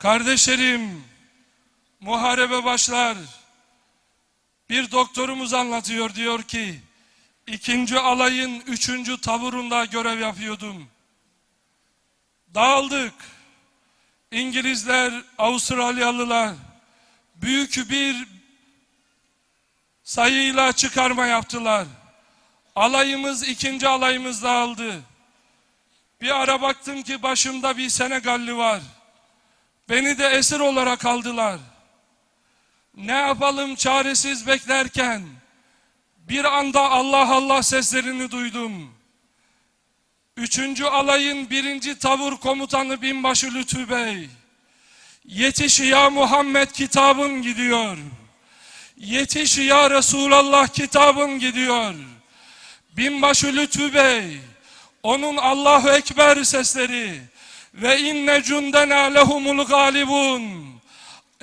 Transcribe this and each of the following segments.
Kardeşlerim, muharebe başlar. Bir doktorumuz anlatıyor diyor ki, ikinci alayın üçüncü taburunda görev yapıyordum. Dağıldık. İngilizler, Avustralyalılar büyük bir sayıyla çıkarma yaptılar. Alayımız ikinci alayımız dağıldı. Bir ara baktım ki başımda bir Senegalli var. Beni de esir olarak aldılar. Ne yapalım çaresiz beklerken bir anda Allah Allah seslerini duydum. Üçüncü alayın birinci tavır komutanı binbaşı Lütfü Bey. Yetiş ya Muhammed kitabın gidiyor. Yetiş ya Resulallah kitabın gidiyor. Binbaşı Lütfü Bey, onun Allahu Ekber sesleri ve inne cundena lehumul galibun.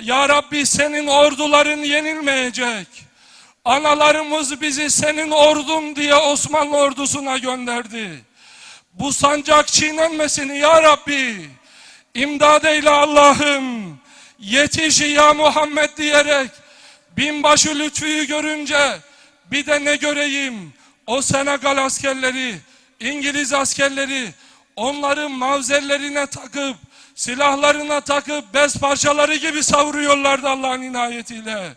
Ya Rabbi senin orduların yenilmeyecek. Analarımız bizi senin ordun diye Osmanlı ordusuna gönderdi. Bu sancak çiğnenmesin ya Rabbi. İmdad eyle Allah'ım. Yetiş ya Muhammed diyerek binbaşı Lütfü'yü görünce bir de ne göreyim o Senegal askerleri, İngiliz askerleri onların mavzerlerine takıp silahlarına takıp bez parçaları gibi savuruyorlardı Allah'ın inayetiyle.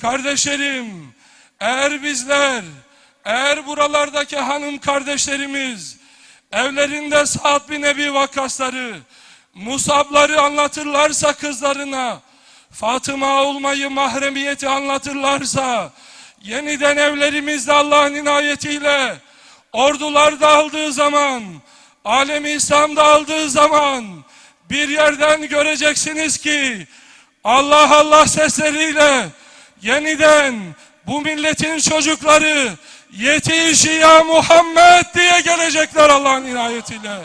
Kardeşlerim, eğer bizler, eğer buralardaki hanım kardeşlerimiz evlerinde Sa'd bin Ebi vakasları, Musabları anlatırlarsa kızlarına, Fatıma olmayı, mahremiyeti anlatırlarsa, yeniden evlerimizde Allah'ın inayetiyle, ordular dağıldığı zaman, alemi İslam dağıldığı zaman, bir yerden göreceksiniz ki, Allah Allah sesleriyle, yeniden bu milletin çocukları, yetiş ya Muhammed diye gelecekler Allah'ın inayetiyle.